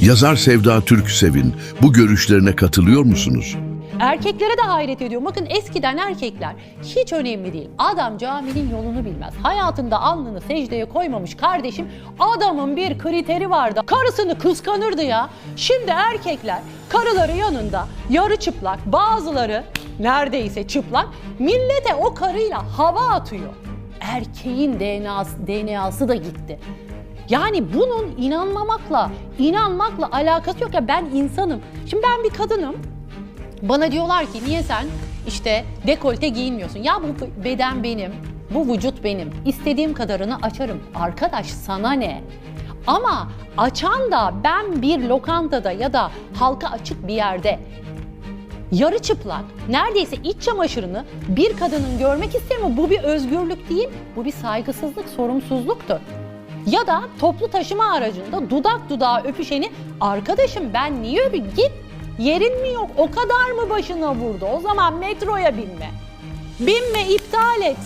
Yazar Sevda Türksev'in bu görüşlerine katılıyor musunuz? Erkeklere de hayret ediyorum. Bakın eskiden erkekler hiç önemli değil. Adam caminin yolunu bilmez. Hayatında alnını secdeye koymamış kardeşim. Adamın bir kriteri vardı. Karısını kıskanırdı ya. Şimdi erkekler karıları yanında yarı çıplak bazıları neredeyse çıplak millete o karıyla hava atıyor. Erkeğin DNA'sı, DNA'sı da gitti. Yani bunun inanmamakla, inanmakla alakası yok ya ben insanım. Şimdi ben bir kadınım. Bana diyorlar ki niye sen işte dekolte giyinmiyorsun? Ya bu beden benim, bu vücut benim. İstediğim kadarını açarım. Arkadaş sana ne? Ama açan da ben bir lokantada ya da halka açık bir yerde yarı çıplak, neredeyse iç çamaşırını bir kadının görmek isterim ama bu bir özgürlük değil, bu bir saygısızlık, sorumsuzluktur. Ya da toplu taşıma aracında dudak dudağa öpüşeni arkadaşım ben niye öpeyim git yerin mi yok o kadar mı başına vurdu o zaman metroya binme. Binme iptal et.